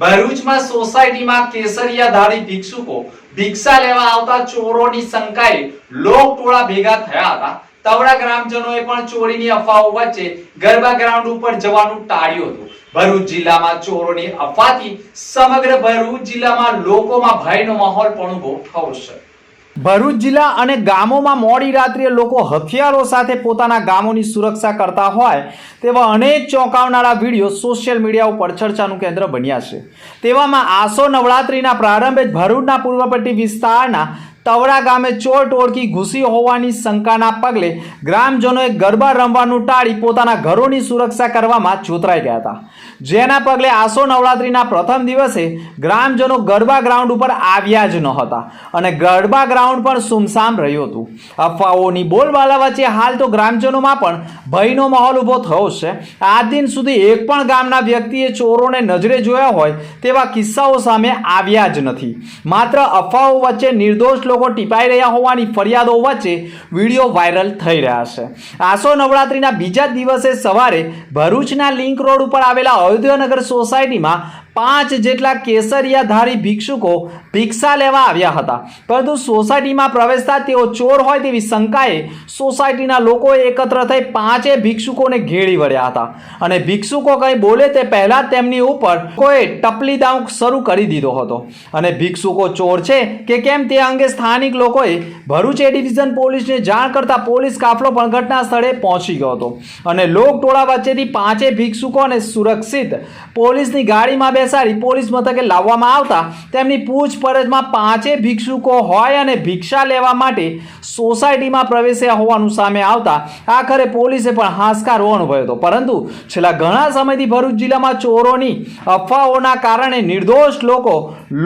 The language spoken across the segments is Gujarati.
ભરૂચમાં સોસાયટીમાં કેસરિયા ધારી ભિક્ષુકો ભિક્ષા લેવા આવતા ચોરોની શંકાએ લોકટોળા ભેગા થયા હતા. તવડા ગ્રામજનોએ પણ ચોરીની અફવાઓ વચ્ચે ગરબા ગ્રાઉન્ડ ઉપર જવાનું ટાળ્યું હતું. ભરૂચ જિલ્લામાં ચોરોની અફવાથી સમગ્ર ભરૂચ જિલ્લામાં લોકોમાં ભયનો માહોલ પણ ઊભો થયો છે. ભરૂચ જિલ્લા અને ગામોમાં મોડી રાત્રિએ લોકો હથિયારો સાથે પોતાના ગામોની સુરક્ષા કરતા હોય તેવા અનેક ચોંકાવનારા વીડિયો સોશિયલ મીડિયા ઉપર ચર્ચાનું કેન્દ્ર બન્યા છે. તેવામાં આસો નવરાત્રિના પ્રારંભે જ ભરૂચના પૂર્વપટ્ટી વિસ્તારના તવડા ગામે ચોર ટોળકી ઘૂસી હોવાની શંકાના પગલે ગ્રામજનોએ ગરબા રમવાનું ટાળી પોતાના ઘરોની સુરક્ષા કરવામાં જોતરાઈ ગયા હતા. જેના પગલે આસો નવરાત્રિના પ્રથમ દિવસે ગ્રામજનો ગરબા ગ્રાઉન્ડ ઉપર આવ્યા જ ન હતા અને ગરબા ગ્રાઉન્ડ પણ સુમસામ રહ્યું હતું. અફવાઓની બોલબાલા વચ્ચે હાલ તો ગ્રામજનોમાં પણ ભયનો માહોલ ઊભો થયો છે. આજ દિન સુધી એક પણ ગામના વ્યક્તિએ ચોરોને નજરે જોયા હોય તેવા કિસ્સાઓ સામે આવ્યા જ નથી. માત્ર અફવાઓ વચ્ચે નિર્દોષ લોકો ટીપાઈ રહ્યા હોવાની ફરિયાદો વચ્ચે વીડિયો વાયરલ થઈ રહ્યા છે. આસો નવરાત્રિના બીજા દિવસે સવારે ભરૂચના લિંક રોડ ઉપર આવેલા અયોધ્યાનગર સોસાયટીમાં પાંચ જેટલા કેસરિયાધારી ભિક્ષુકો ભિક્ષા લેવા આવ્યા હતા. પરંતુ સોસાયટીમાં પ્રવેશતા તેઓ ચોર હોય તેવી શંકાએ સોસાયટીના લોકોએ એકત્ર થઈ પાંચે ભિક્ષુકોને ઘેરી વળ્યા હતા. અને ભિક્ષુકો કંઈ બોલે તે પહેલાં તેમની ઉપર કોઈ ટપલી દાવ શરૂ કરી દીધો હતો. અને ભિક્ષુકો ચોર છે કે કેમ તે અંગે સ્થાનિક લોકોએ ભરૂચ એ ડિવિઝન પોલીસને જાણ કરતા પોલીસ કાફલો પણ ઘટના સ્થળે પહોંચી ગયો હતો. અને લોકટોળા વચ્ચેથી પાંચે ભિક્ષુકોને સુરક્ષિત પોલીસની ગાડીમાં બેસાડી પોલીસ મથકે લાવવામાં આવતા તેમની પૂછપરછમાં પાંચે ભિક્ષુકો હોય અને ભિક્ષા લેવા માટે સોસાયટીમાં પ્રવેશ્યા હોવાનું સામે આવતા આખરે પોલીસે પણ હાશકારો અનુભવ્યો હતો. પરંતુ છેલ્લા ઘણા સમયથી ભરૂચ જિલ્લામાં ચોરોની અફવાઓના કારણે નિર્દોષ લોકો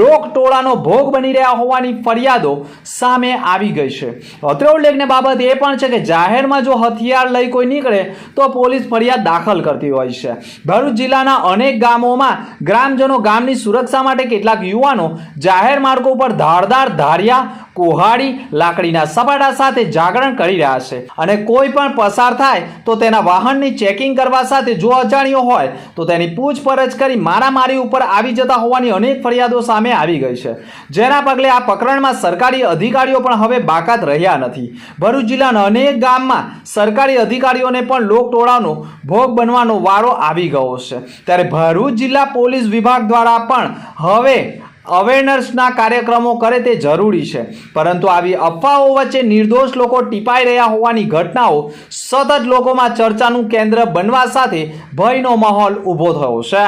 લોકટોળાનો ભોગ બની રહ્યા હોવાની ફરિયાદો સામે આવી ગઈ છે. અત્રે ઉલ્લેખની બાબત એ પણ છે કે જાહેરમાં જો હથિયાર લઈ કોઈ નીકળે તો પોલીસ ફરિયાદ દાખલ કરતી હોય છે. ભરૂચ જિલ્લાના અનેક ગામોમાં ગ્રામજનો ગામની સુરક્ષા માટે કેટલાક યુવાનો જાહેર માર્ગો પર ધારદાર ધારિયા, કુહાડી, લાકડીના સપાટા સાથે જાગરણ કરી રહ્યા છે. અને કોઈ પણ પસાર થાય તો તેના વાહનની ચેકિંગ કરવા સાથે જો અજાણ્યો હોય, તો તેની પૂછપરછ કરી મારામારી ઉપર આવી જતા હોવાની અનેક ફરિયાદો સામે આવી ગઈ છે. જેના પગલે આ પ્રકરણમાં સરકારી અધિકારીઓ પણ હવે બાકાત રહ્યા નથી. ભરૂચ જિલ્લાના અનેક ગામમાં સરકારી અધિકારીઓને પણ લોકટોળાનો ભોગ બનવાનો વારો આવી ગયો છે. ત્યારે ભરૂચ જિલ્લા પોલીસ વિભાગ દ્વારા પણ હવે અવેરનેસના કાર્યક્રમો કરે તે જરૂરી છે. પરંતુ આવી અફવાઓ વચ્ચે નિર્દોષ લોકો ટીપાઈ રહ્યા હોવાની ઘટનાઓ સતત લોકોમાં ચર્ચાનું કેન્દ્ર બનવા સાથે ભયનો માહોલ ઊભો થયો છે.